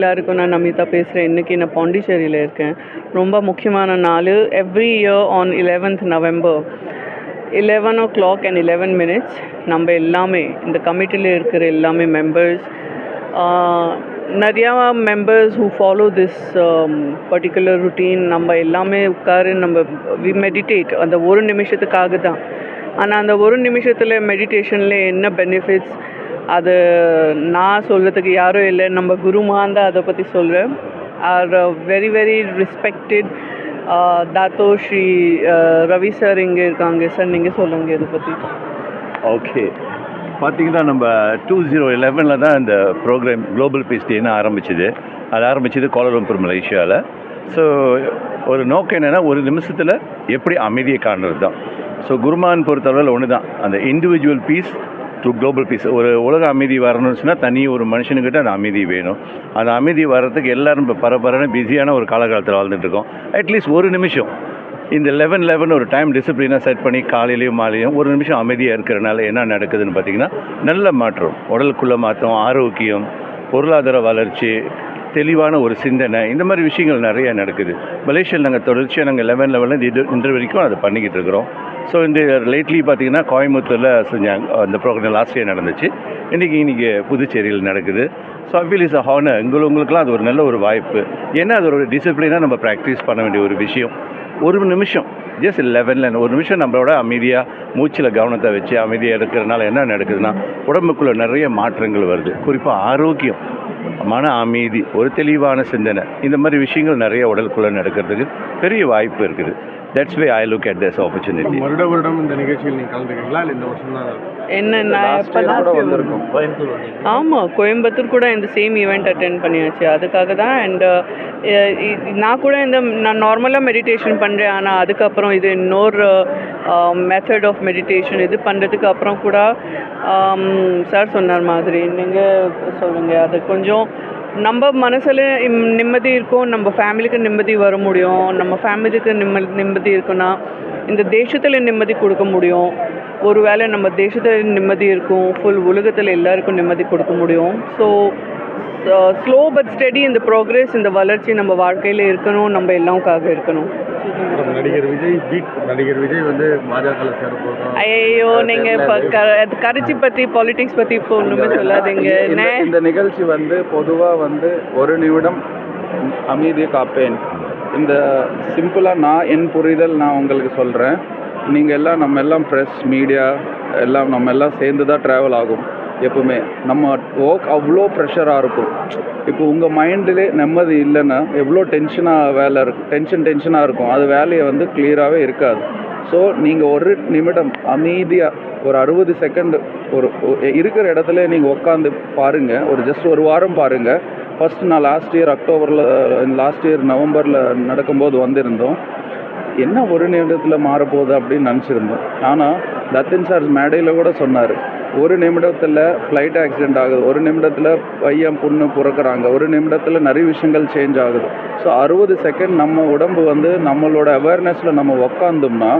எல்லாருக்கும் நான் நமிதா பேசுகிறேன் இன்றைக்கி நான் பாண்டிச்சேரியில் இருக்கேன். ரொம்ப முக்கியமான நாள். Every year on 11th November eleven o'clock and eleven minutes நம்ம எல்லாமே இந்த கமிட்டியில் இருக்கிற எல்லாமே மெம்பர்ஸ் நிறையா members who follow this particular routine நம்ம எல்லாமே உட்காரு நம்ம வி மெடிடேட் அந்த ஒரு நிமிஷத்துக்காக தான். ஆனால் அந்த ஒரு நிமிஷத்தில் மெடிடேஷனில் என்ன பெனிஃபிட்ஸ் அது நான் சொல்கிறதுக்கு யாரும் இல்லை. நம்ம குருமான் தான் அதை பற்றி சொல்கிறேன் are very very respected Dato Sri Ravi sir இங்கே இருக்காங்க. சார் நீங்கள் சொல்லுங்கள் இதை பற்றி ஓகே பார்த்தீங்கன்னா நம்ம டூ ஜீரோ லெவனில் தான் இந்த ப்ரோக்ராம் குளோபல் பீஸ் டேன்னு ஆரம்பிச்சது. அது ஆரம்பிச்சது கோலாலம்பூர் மலேசியாவில் ஸோ ஒரு நோக்கம் என்னென்னா ஒரு நிமிஷத்தில் எப்படி அமைதியை காணுறது தான் ஸோ குருமான் பொறுத்தளவில் ஒன்று தான் அந்த individual peace to global peace ஒரு உலக அமைதி வரணும்னு சொன்னால் தனி ஒரு மனுஷனுக்கிட்ட அந்த அமைதி வேணும். அந்த அமைதி வர்றதுக்கு எல்லோரும் இப்போ பரபரன்னு பிஸியான ஒரு காலகாலத்தில் வாழ்ந்துட்டு இருக்கோம் அட்லீஸ்ட் ஒரு நிமிஷம். இந்த லெவன் லெவன் ஒரு டைம் டிசிப்ளினாக செட் பண்ணி காலையிலையும் மாலையும் ஒரு நிமிஷம் அமைதியாக இருக்கிறனால என்ன நடக்குதுன்னு பார்த்தீங்கன்னா நல்ல மாற்றம். உடலுக்குள்ள மாற்றம் ஆரோக்கியம் பொருளாதார வளர்ச்சி தெளிவான ஒரு சிந்தனை இந்த மாதிரி விஷயங்கள் நிறைய நடக்குது. மலேசியாவில் நாங்கள் தொடர்ச்சியாக நாங்கள் லெவன் லெவலில் இது இன்று வரைக்கும் அதை பண்ணிக்கிட்டு இருக்கிறோம். ஸோ இந்த லேட்லி பார்த்தீங்கன்னா கோயம்புத்தூரில் செஞ்சாங்க. அந்த ப்ரோக்ராம் லாஸ்ட் இயர் நடந்துச்சு. இன்றைக்கி இன்றைக்கி புதுச்சேரியில் நடக்குது. So I feel is a honour உங்கள் உங்களுக்குலாம் அது ஒரு நல்ல ஒரு வாய்ப்பு. ஏன்னா அது ஒரு டிசிப்ளினாக நம்ம ப்ராக்டிஸ் பண்ண வேண்டிய ஒரு விஷயம். ஒரு நிமிஷம். ஜஸ்ட் லெவனில் ஒரு நிமிஷம் நம்மளோட அமைதியாக மூச்சில் கவனத்தை வச்சு அமைதியாக இருக்கிறனால என்ன நடக்குதுன்னா உடம்புக்குள்ளே நிறைய மாற்றங்கள் வருது. குறிப்பாக ஆரோக்கியம் மன அமைதி ஒரு தெளிவான சிந்தனை. இந்த மாதிரி விஷயங்கள் நிறைய உடலுக்குள்ளே நடக்கிறதுக்கு பெரிய வாய்ப்பு இருக்குது. That's way I look at this opportunity வருட வருடம் இந்த நிகழ்ச்சியில் நீங்கள் கலந்துக்கிறீங்களா இல்லை இந்த வருஷம் தான்? என்ன நான் எப்போ ஆமாம் கோயம்புத்தூர் கூட இந்த சேம் ஈவெண்ட் அட்டென்ட் பண்ணியாச்சு. அதுக்காக தான் அண்ட் நான் கூட இந்த நான் நார்மலாக மெடிடேஷன் பண்ணுறேன் ஆனால் அதுக்கப்புறம் இது இன்னொரு மெத்தட் ஆஃப் மெடிடேஷன் இது பண்ணுறதுக்கு அப்புறம் கூட சார் சொன்னார் மாதிரி. நீங்கள் சொல்லுங்கள் அது கொஞ்சம் நம்ம மனசில் நிம்மதி இருக்கும் நம்ம ஃபேமிலிக்கு நிம்மதி வர முடியும் நம்ம ஃபேமிலிக்கு நிம்ம நிம்மதி இருக்குன்னா இந்த தேசத்தில் நிம்மதி கொடுக்க முடியும். ஒருவேளை நம்ம தேசத்தில் நிம்மதி இருக்கும் ஃபுல் உலகத்தில் எல்லாருக்கும் நிம்மதி கொடுக்க முடியும். ஸோ ஸ்லோ பட் ஸ்டடி இந்த ப்ரோக்ரஸ் இந்த வளர்ச்சி நம்ம வாழ்க்கையில் இருக்கணும் நம்ம எல்லாவுக்காக இருக்கணும். நடிகர் விஜய் பீட் நடிகர் விஜய் வந்து பாஜகவில் சேர போகிறோம் ஐயோ நீங்கள் இப்போ க கரைச்சி பற்றி பாலிடிக்ஸ் பற்றி இப்போ ஒன்றுமே சொல்லாதீங்க. இந்த நிகழ்ச்சி வந்து பொதுவாக வந்து ஒரு நிமிடம் அமைதியை காப்பேன். இந்த சிம்பிளாக நான் என் புரிதல் நான் உங்களுக்கு சொல்கிறேன் நீங்கள் எல்லாம் நம்ம எல்லாம் ப்ரெஸ் மீடியா எல்லாம் நம்ம எல்லாம் சேர்ந்து தான் ட்ராவல் ஆகும். எப்பவுமே. நம்ம ஒர்க் அவ்வளோ ப்ரெஷராக இருக்கும். இப்போ உங்கள் மைண்டிலே நிம்மதி இல்லைன்னா எவ்வளோ டென்ஷனாக வேலை இருக்கும் டென்ஷன் டென்ஷனாக இருக்கும். அது வேலையை வந்து கிளியராகவே இருக்காது. ஸோ நீங்கள் ஒரு நிமிடம் அமைதியாக ஒரு அறுபது செகண்ட் ஒரு இருக்கிற இடத்துல நீங்கள் உட்காந்து பாருங்கள் ஒரு ஜஸ்ட் ஒரு வாரம் பாருங்கள் ஃபஸ்ட்டு நான் லாஸ்ட் இயர் அக்டோபரில் லாஸ்ட் இயர் நவம்பரில் நடக்கும்போது வந்திருந்தோம். என்ன ஒரு நிமிடத்தில் மாறப்போகுது அப்படின்னு நினச்சிருந்தோம். ஆனால் தத்தின் சார் மேடையில் கூட சொன்னார். ஒரு நிமிடத்தில் ஃப்ளைட் ஆக்சிடென்ட் ஆகுது. ஒரு நிமிடத்தில் பையன் பொண்ணு பிறக்கிறாங்க. ஒரு நிமிடத்தில் நிறைய விஷயங்கள் சேஞ்ச் ஆகுது. ஸோ அறுபது செகண்ட் நம்ம உடம்பு வந்து நம்மளோட அவேர்னஸில் நம்ம உக்காந்தோம்னா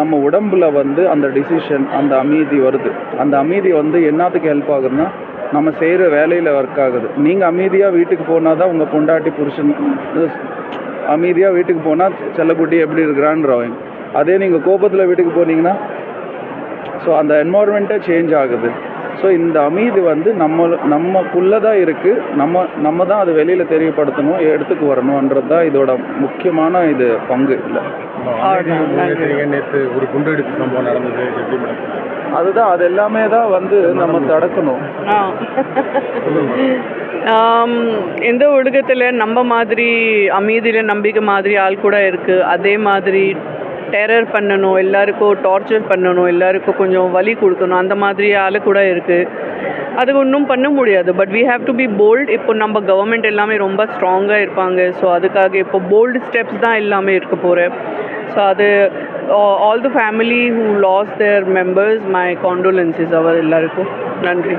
நம்ம உடம்பில் வந்து அந்த டிசிஷன் அந்த அமைதி வருது. அந்த அமைதி வந்து என்னத்துக்கு ஹெல்ப் ஆகுதுன்னா நம்ம செய்கிற வேலையில் ஒர்க் ஆகுது. நீங்கள் அமைதியாக வீட்டுக்கு போனால் தான் உங்கள் பொண்டாட்டி புருஷன் அமைதியாக வீட்டுக்கு போனால் செல்லக்குட்டி எப்படி இருக்கிறான்றவங்க அதே நீங்கள் கோபத்தில் வீட்டுக்கு போனீங்கன்னா ஸோ அந்த என்வாயர்மெண்ட்டே சேஞ்ச் ஆகுது. ஸோ இந்த அமைதி வந்து நம்ம நமக்குள்ளே தான் இருக்குது நம்ம நம்ம தான் அது வெளியில் தெரியப்படுத்தணும் எடுத்துக்கு வரணுன்றது தான் இதோட முக்கியமான இது பங்கு. இல்லை. நேற்று ஒரு குண்டெடுப்பு சம்பவம் நடந்தது அதுதான் அது எல்லாமே தான் வந்து நம்ம தடுக்கணும். இந்த உலகத்தில் நம்ம மாதிரி அமைதியில் நம்பிக்கை மாதிரி ஆள் கூட இருக்குது அதே மாதிரி டெரர் பண்ணணும் எல்லாருக்கும் டார்ச்சர் பண்ணணும் எல்லாருக்கும் கொஞ்சம் வலி கொடுக்கணும் அந்த மாதிரி ஆள் கூட இருக்குது அது ஒன்றும் பண்ண முடியாது. But we have to be bold இப்போ நம்ம கவர்மெண்ட் எல்லாமே ரொம்ப ஸ்ட்ராங்காக இருப்பாங்க. ஸோ அதுக்காக இப்போ போல்டு ஸ்டெப்ஸ் தான் எல்லாமே இருக்க போகிறேன் ஸோ அது all the family who lost their members my condolences அவர் எல்லாருக்கும். நன்றி.